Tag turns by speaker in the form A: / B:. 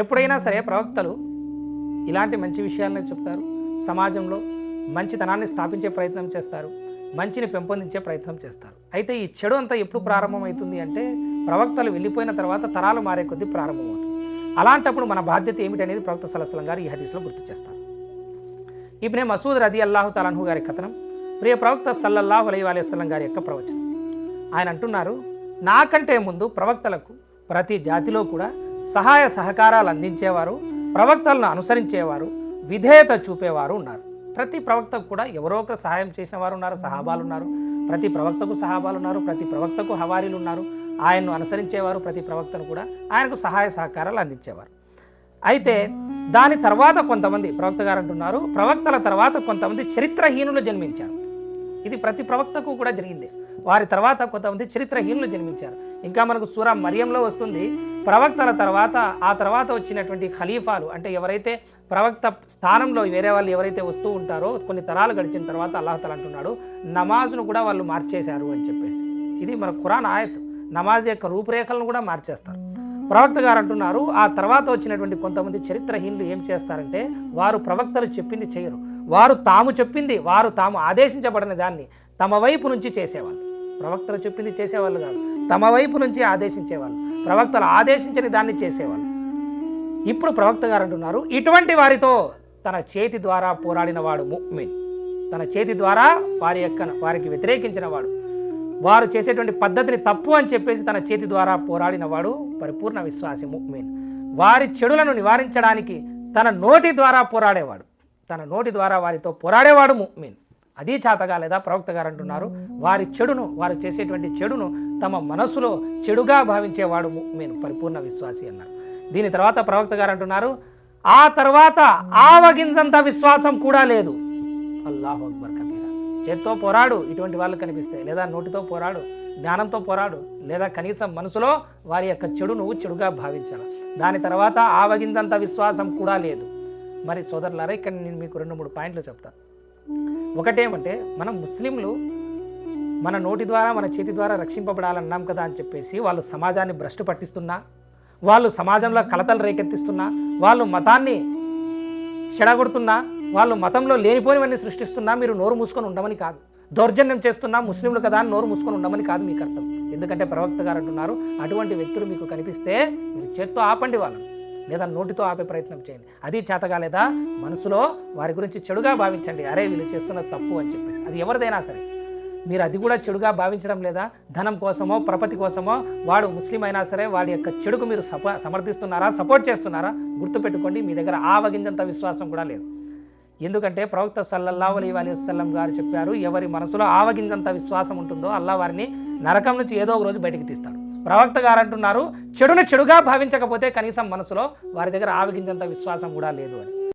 A: ఎప్పుడైనా సరే ప్రవక్తలు ఇలాంటి మంచి విషయాలనే చెప్తారు. సమాజంలో మంచితనాన్ని స్థాపించే ప్రయత్నం చేస్తారు. మంచిని పెంపొందించే ప్రయత్నం చేస్తారు. అయితే ఈ చెడు అంతా ఎప్పుడు ప్రారంభమవుతుంది అంటే ప్రవక్తలు వెళ్ళిపోయిన తర్వాత తరాలు మారే కొద్దీ ప్రారంభమవుతుంది. అలాంటప్పుడు మన బాధ్యత ఏమిటనేది ప్రవక్త సలసలం గారు ఈ హదీస్లో గుర్తు చేస్తారు. ఇప్పుడే మసూద్ రది అల్లాహు తాలాన్హు గారి కథనం ప్రియ ప్రవక్త సల్లల్లాహు అలై అలైస్లం గారి యొక్క ప్రవచనం. ఆయన అంటున్నారు నాకంటే ముందు ప్రవక్తలకు ప్రతి జాతిలో కూడా సహాయ సహకారాలు అందించేవారు ప్రవక్తలను అనుసరించేవారు విధేయత చూపేవారు ఉన్నారు. ప్రతి ప్రవక్తకు కూడా ఎవరో ఒక సహాయం చేసిన వారు ఉన్నారు సహాబాలు ఉన్నారు. ప్రతి ప్రవక్తకు సహాబాలు ఉన్నారు ప్రతి ప్రవక్తకు హవారీలు ఉన్నారు. ఆయన్ను అనుసరించేవారు ప్రతి ప్రవక్తను కూడా ఆయనకు సహాయ సహకారాలు అందించేవారు. అయితే దాని తర్వాత కొంతమంది ప్రవక్త గారు అంటున్నారు ప్రవక్తల తర్వాత కొంతమంది చరిత్రహీనులు జన్మించారు. ఇది ప్రతి ప్రవక్తకు కూడా జరిగింది. వారి తర్వాత కొంతమంది చరిత్రహీనులు జన్మించారు. ఇంకా మనకు సూరా మరియంలో వస్తుంది ప్రవక్తల తర్వాత ఆ తర్వాత వచ్చినటువంటి ఖలీఫాలు అంటే ఎవరైతే ప్రవక్త స్థానంలో వేరే వాళ్ళు ఎవరైతే వస్తూ ఉంటారో కొన్ని తరాలు గడిచిన తర్వాత అల్లాహతల అంటున్నాడు నమాజ్ను కూడా వాళ్ళు మార్చేశారు అని చెప్పేసి. ఇది మన ఖురాన్ ఆయత్. నమాజ్ యొక్క రూపురేఖలను కూడా మార్చేస్తారు. ప్రవక్త గారు అంటున్నారు ఆ తర్వాత వచ్చినటువంటి కొంతమంది చరిత్రహీనులు ఏం చేస్తారంటే వారు ప్రవక్తలు చెప్పింది చేయరు. వారు తాము చెప్పింది వారు తాము ఆదేశించబడిన దాన్ని తమ వైపు నుంచి చేసేవాళ్ళు. ప్రవక్తలు చెప్పింది చేసేవాళ్ళు కాదు. తమ వైపు నుంచి ఆదేశించేవాళ్ళు. ప్రవక్తలు ఆదేశించని దాన్ని చేసేవాళ్ళు. ఇప్పుడు ప్రవక్త గారు అంటున్నారు ఇటువంటి వారితో తన చేతి ద్వారా పోరాడిన వాడు ముక్మిన్ తన చేతి ద్వారా వారి యొక్క వారికి వ్యతిరేకించిన వాడు. వారు చేసేటువంటి పద్ధతిని తప్పు అని చెప్పేసి తన చేతి ద్వారా పోరాడిన వాడు పరిపూర్ణ విశ్వాసి ముక్మిన్ వారి చెడులను నివారించడానికి తన నోటి ద్వారా పోరాడేవాడు. తన నోటి ద్వారా వారితో పోరాడేవాడు ముక్మిన్ అదే చేతగా లేదా ప్రవక్త గారు అంటున్నారు వారి చెడును వారు చేసేటువంటి చెడును తమ మనసులో చెడుగా భావించేవాడు నేను పరిపూర్ణ విశ్వాసి అన్నారు దీని తర్వాత ప్రవక్త గారు అంటున్నారు ఆ తర్వాత ఆవగింజంత విశ్వాసం కూడా లేదు. అల్లాహు అక్బర్ కబీరా. చేత్తో పోరాడు ఇటువంటి వాళ్ళు కనిపిస్తాయి లేదా నోటితో పోరాడు జ్ఞానంతో పోరాడు లేదా కనీసం మనసులో వారి యొక్క చెడు నువ్వు చెడుగా భావించాలి? దాని తర్వాత ఆవగిందంత విశ్వాసం కూడా లేదు. మరి సోదరులారా ఇక్కడ నేను మీకు రెండు మూడు పాయింట్లు చెప్తాను ఒకటేమంటే మనం ముస్లింలు మన నోటి ద్వారా మన చేతి ద్వారా రక్షింపబడాలన్నాం కదా అని చెప్పేసి వాళ్ళు సమాజాన్ని భ్రష్టు పట్టిస్తున్నా వాళ్ళు సమాజంలో కలతలు రేకెత్తిస్తున్నా వాళ్ళు మతాన్ని చెడగొడుతున్నా వాళ్ళు మతంలో లేనిపోనివన్నీ సృష్టిస్తున్నా మీరు నోరు మూసుకొని ఉండమని కాదు. దౌర్జన్యం చేస్తున్నా ముస్లింలు కదా అని నోరు మూసుకొని ఉండమని కాదు మీకు అర్థం. ఎందుకంటే ప్రవక్త గారు అంటున్నారు అటువంటి వ్యక్తులు మీకు కనిపిస్తే మీరు చేత్తో ఆపండి వాళ్ళని. లేదా నోటితో ఆపే ప్రయత్నం చేయండి. అది చేతగాలేదా మనసులో వారి గురించి చెడుగా భావించండి. అరే వీళ్ళు చేస్తున్న తప్పు అని చెప్పేసి. అది ఎవరిదైనా సరే. మీరు అది కూడా చెడుగా భావించడం లేదా ధనం కోసమో ప్రపతి కోసమో వాడు ముస్లిం అయినా సరే వాడి యొక్క చెడుకు మీరు సప సమర్థిస్తున్నారా సపోర్ట్ చేస్తున్నారా? గుర్తుపెట్టుకోండి మీ దగ్గర ఆవగింజంత విశ్వాసం కూడా లేదు. ఎందుకంటే ప్రవక్త సల్లల్లాహు అలీ అలీ వసల్లం గారు చెప్పారు ఎవరి మనసులో ఆవగింజంత విశ్వాసం ఉంటుందో అల్లా వారిని నరకం నుంచి ఏదో ఒక రోజు బయటికి తీస్తాడు. ప్రవక్త గారు అంటున్నారు చెడును చెడుగా భావించకపోతే కనీసం మనసులో వారి దగ్గర ఆవగింజంత విశ్వాసం కూడా లేదు అని.